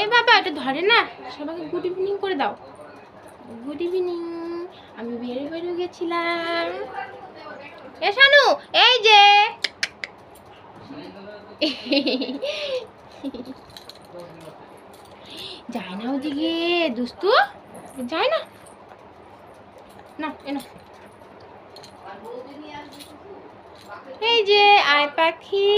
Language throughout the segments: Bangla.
এ বাবা, এটা ধরে না। সবাইকে গুড ইভিনিং করে দাও। গুড ইভিনিং আমি বেরো বেরো গেছিলাম। এ শানু, এই যে। যায় না ওদিকে দুস্তু যায় না। না এনো এই যে, আয় পাখি।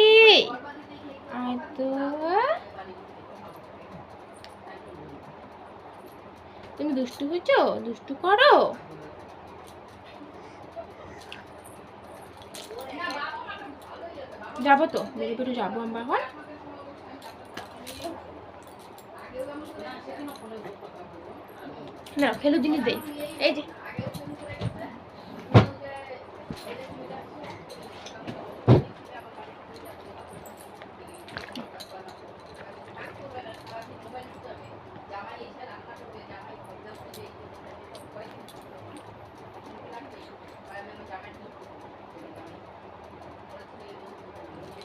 তুমি দুষ্টু হয়েছো দুষ্টু করো। যাব তো বেরো যাব আমরা এখন। না খেলো জিনিস দেই এই যে।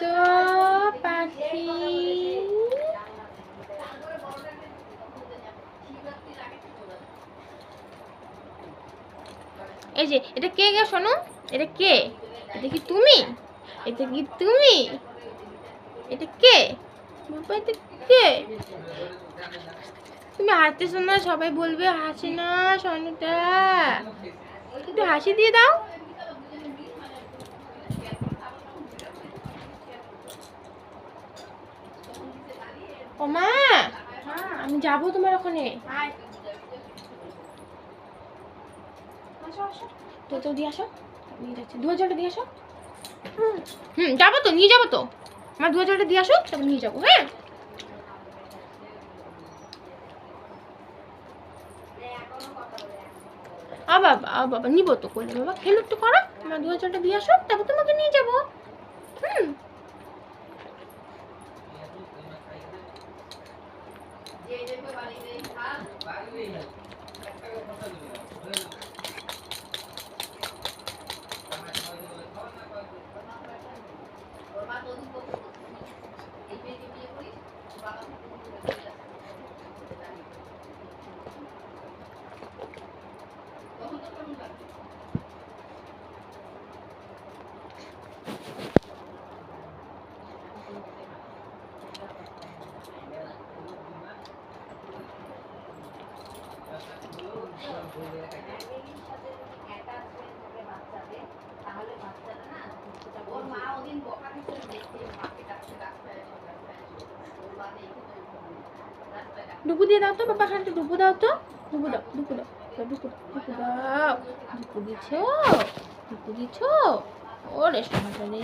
তো পাখি। এই যে, এটা কে গে শোনো এটা কে? এটা কি তুমি? এটা কি তুমি? এটা কে? কে? তুমি হাসতেছো না, সবাই বলবে হাসি না সোনুটা একটু হাসি দিয়ে দাও। ও মা, আমি যাব তোমার ওখানে। দিয়ে আসো। নিয়ে যাচ্ছি। দু হাজারটা দিয়ে আসো। হুম, যাব তো, নিয়ে যাব তো। আমার দু হাজারটা দিয়ে আসো, তারপর নিয়ে যাব হ্যাঁ? আ বাবা আ বাবা, নিবো তো করলে বাবা। খেলো একটু করো, আমার দু হাজারটা দিয়ে আসো তারপর তোমাকে নিয়ে যাব। হুম। ডুবু দিয়ে দাও তো, বাবা খানটা ডুবু দাও তো। ডুবু দাও ডুবু দাও ডুবু ওরে সোনাটা রে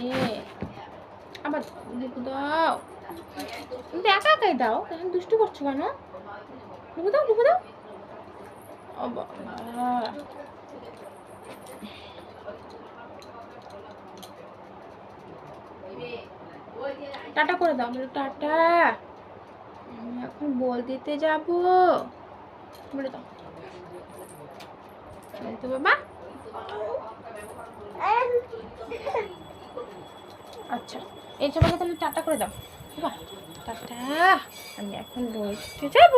আবার ডুবু দাও। তুমি তো একা একাই দাও এখন দুষ্টু করছ কেন? ডুবু দাও ডুবু দাও। ও টাটা করে দাও টাটা। আমি বল দিতে যাব। বলে দাও। তো বাবা আচ্ছা এই সবাইকে তাহলে টাটা করে দাও। বাবা টাটা। আমি এখন বলতে যাব।